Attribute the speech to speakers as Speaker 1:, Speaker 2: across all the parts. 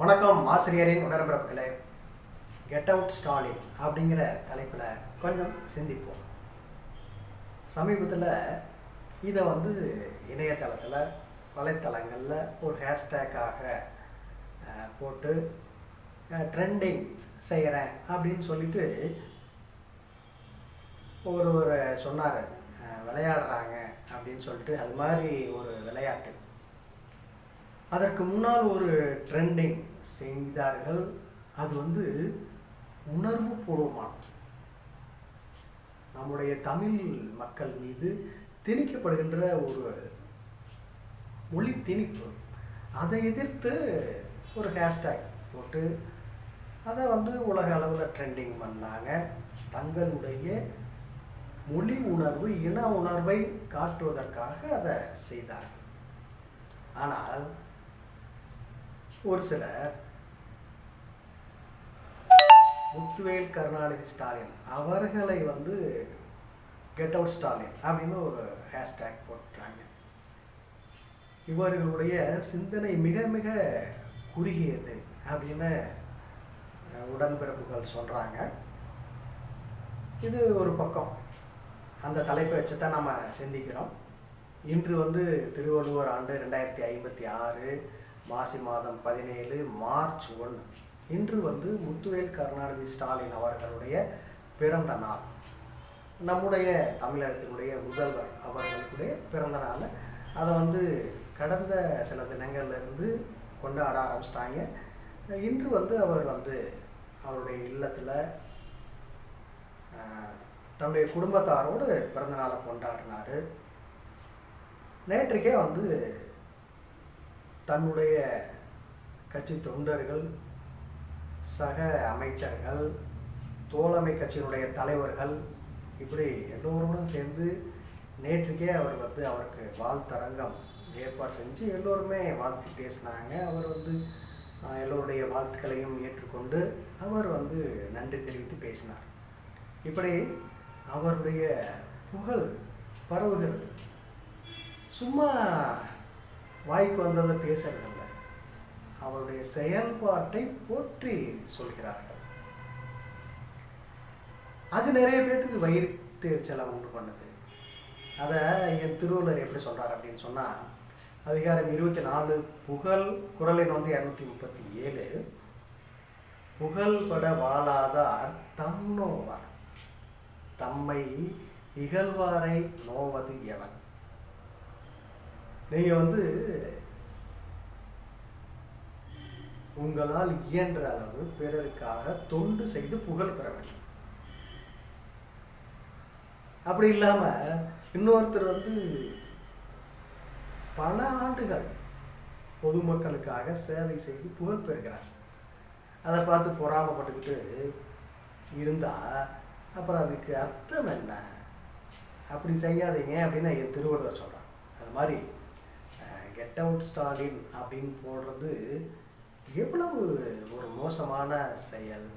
Speaker 1: வணக்கம் ஆசிரியரின் உடன்பிறப்புகளே. Get out Stalin அப்படிங்கிற தலைப்பில் கொஞ்சம் சிந்திப்போம். சமீபத்தில் இதை வந்து இணையதளத்தில் வலைத்தளங்களில் ஒரு ஹேஷ்டேக்காக போட்டு ட்ரெண்டிங் செய்கிறேன் அப்படின்னு சொல்லிட்டு ஒருவர் சொன்னார். விளையாடுறாங்க அப்படின்னு சொல்லிட்டு அது மாதிரி ஒரு விளையாட்டு. அதற்கு முன்னால் ஒரு ட்ரெண்டிங் செய்தார்கள். அது வந்து உணர்வு பூர்வமானது. நம்முடைய தமிழ் மக்கள் மீது திணிக்கப்படுகின்ற ஒரு மொழி திணிப்பு. அதை எதிர்த்து ஒரு ஹேஷ்டேக் போட்டு அதை வந்து உலக அளவில் ட்ரெண்டிங் பண்ணாங்க. தங்களுடைய மொழி உணர்வு இன உணர்வை காட்டுவதற்காக அதை செய்தார்கள். ஆனால் ஒரு சிலர் முத்துவேல் கருணாநிதி ஸ்டாலின் அவர்களை வந்து கெட் அவுட் ஸ்டாலின் அப்படின்னு ஒரு ஹேஷ்டேக் போட்டுறாங்க இவர்களுடைய சிந்தனை மிக மிக குறுகியது அப்படின்னு உடன்பிறப்புகள் சொல்கிறாங்க இது ஒரு பக்கம். அந்த தலைப்பை வச்சு தான் நம்ம சிந்திக்கிறோம். இன்று வந்து திருவள்ளுவர் ஆண்டு ரெண்டாயிரத்தி ஐம்பத்தி ஆறு மாசி மாதம் பதினேழு மார்ச் ஒன்று. இன்று வந்து முத்துவேல் கருணாநிதி ஸ்டாலின் அவர்களுடைய பிறந்த நாள். நம்முடைய தமிழகத்தினுடைய முதல்வர் அவர்களுடைய பிறந்த நாள். அதை வந்து கடந்த சில தினங்கள்லேருந்து கொண்டாட ஆரம்பிச்சிட்டாங்க. இன்று வந்து அவர் வந்து அவருடைய இல்லத்தில் தன்னுடைய குடும்பத்தாரோடு பிறந்தநாளை கொண்டாடினார். நேற்றுக்கே வந்து தன்னுடைய கட்சி தொண்டர்கள் சக அமைச்சர்கள் தோழமை கட்சியினுடைய தலைவர்கள் இப்படி எல்லோருடன் சேர்ந்து நேற்றுக்கே அவர் வந்து அவருக்கு வாழ்த்தரங்கம் ஏற்பாடு செஞ்சு எல்லோருமே வாழ்த்து பேசினாங்க. அவர் வந்து எல்லோருடைய வாழ்த்துக்களையும் ஏற்றுக்கொண்டு அவர் வந்து நன்றி தெரிவித்து பேசினார். இப்படி அவருடைய புகழ் பரவுகிறது. சும்மா வாய்க்கு வந்ததை பேசுறதில்ல அவருடைய செயல்பாட்டை போற்றி சொல்கிறார்கள். அது நிறைய பேர்த்துக்கு வயிறு தேர்ச்சலை உண்டு பண்ணுது. அதை என் திருவள்ளுவர் எப்படி சொல்கிறார் அப்படின்னு சொன்னால் அதிகாரம் இருபத்தி நாலு புகழ் குரலின் வந்து இரநூத்தி முப்பத்தி ஏழு புகழ்பட வாழாதார் தம் நோவார் தம்மை இகழ்வாரை நோவது எவன்? நீங்கள் வந்து உங்களால் இயன்ற அளவு பிறருக்காக தொண்டு செய்து புகழ் பெற வேண்டும். அப்படி இல்லாம இன்னொருத்தர் வந்து பல ஆண்டுகள் பொதுமக்களுக்காக சேவை செய்து புகழ் பெறுகிறார். அதை பார்த்து பொறாமப்பட்டுக்கிட்டு இருந்தா அப்புறம் அதுக்கு அர்த்தம் என்ன? அப்படி செய்யாதீங்க அப்படின்னு என் திருவள்ளுவர் சொல்கிறான் அது மாதிரி கெட் அவுட் ஸ்டாலின் அப்படின்னு போடுறது எவ்வளவு ஒரு மோசமான செயல்.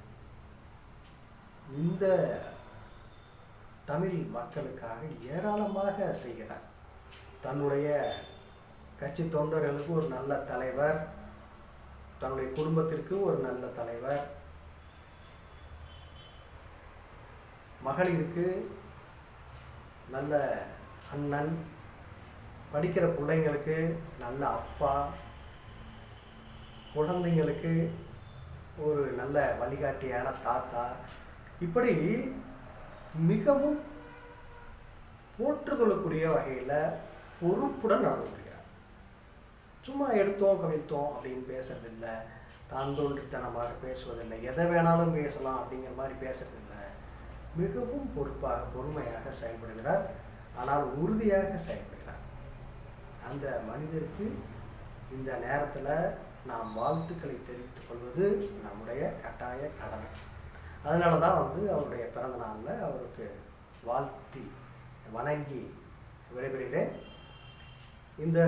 Speaker 1: இந்த தமிழ் மக்களுக்காக ஏராளமாக செய்கிறார். தன்னுடைய கட்சி தொண்டர்களுக்கு ஒரு நல்ல தலைவர் தன்னுடைய குடும்பத்திற்கு ஒரு நல்ல தலைவர் மகளிருக்கு நல்ல அண்ணன் படிக்கிற பிள்ளைங்களுக்கு நல்ல அப்பா குழந்தைங்களுக்கு ஒரு நல்ல வழிகாட்டியான தாத்தா இப்படி மிகவும் போற்றுதலுக்குரிய வகையில் பொறுப்புடன் நடந்து கொள்கிறார் சும்மா எடுத்தோம் கவிழ்த்தோம் அப்படின்னு பேசுறதில்லை. தான் தோன்றித்தனமாக பேசுவதில்லை. எதை வேணாலும் பேசலாம் அப்படிங்கிற மாதிரி பேசுறதில்லை. மிகவும் பொறுப்பாக பொறுமையாக செயல்படுகிறார். ஆனால் உறுதியாக செயல்படுகிறார். அந்த மனிதருக்கு இந்த நேரத்தில் நாம் வாழ்த்துக்களை தெரிவித்துக் கொள்வது நம்முடைய கட்டாய கடமை. அதனால தான் வந்து அவருடைய பிறந்த நாளில் அவருக்கு வாழ்த்தி வணங்கி விடைபெறுகிறேன். இந்த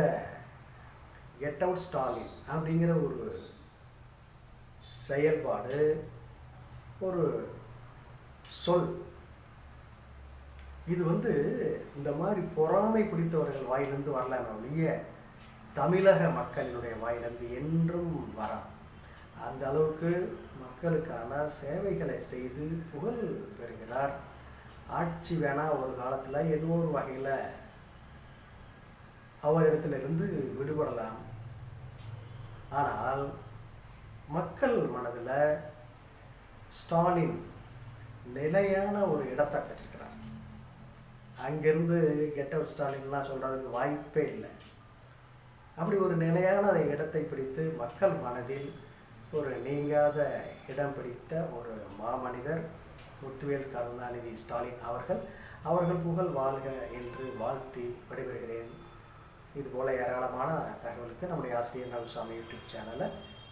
Speaker 1: கெட் அவுட் ஸ்டாலின் அப்படிங்கிற ஒரு செயல்பாடு ஒரு சொல் இது வந்து இந்த மாதிரி பொறாமை பிடித்தவர்கள் வாயிலிருந்து வரலாம் ஒழிய தமிழக மக்களினுடைய வாயிலிருந்து என்றும் வரா. அந்த அளவுக்கு மக்களுக்கான சேவைகளை செய்து புகழ் பெறுகிறார். ஆட்சி வேணா ஒரு காலத்தில் ஏதோ ஒரு வகையில் அவரிடத்திலிருந்து விடுபடலாம். ஆனால் மக்கள் மனதில் ஸ்டாலின் நிலையான ஒரு இடத்தை வச்சிருக்கிறார். அங்கேருந்து கெட் அவுட் ஸ்டாலின்லாம் சொல்கிறதுக்கு வாய்ப்பே இல்லை. அப்படி ஒரு நிலையான இடத்தை பிடித்து மக்கள் மனதில் ஒரு நீங்காத இடம் பிடித்த ஒரு மாமனிதர் முத்துவேல் கருணாநிதி ஸ்டாலின் அவர்கள் அவர்கள் புகழ் வாழ்க என்று வாழ்த்தி விடைபெறுகிறேன். இதுபோல் ஏராளமான தகவலுக்கு நம்முடைய ஆசிரியர் நல்சாமி யூடியூப் சேனலை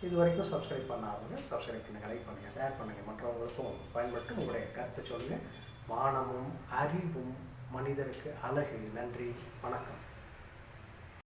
Speaker 1: இது வரைக்கும் சப்ஸ்கிரைப் பண்ணாதவங்க சப்ஸ்கிரைப் பண்ணுங்கள் லைக் பண்ணுங்கள் ஷேர் பண்ணுங்கள் மற்றவங்களுக்கும் பயன்பட்டு உங்களுடைய கருத்தை சொல்லுங்கள் மானமும் அறிவும் மனிதருக்கு அழகு. நன்றி. வணக்கம்.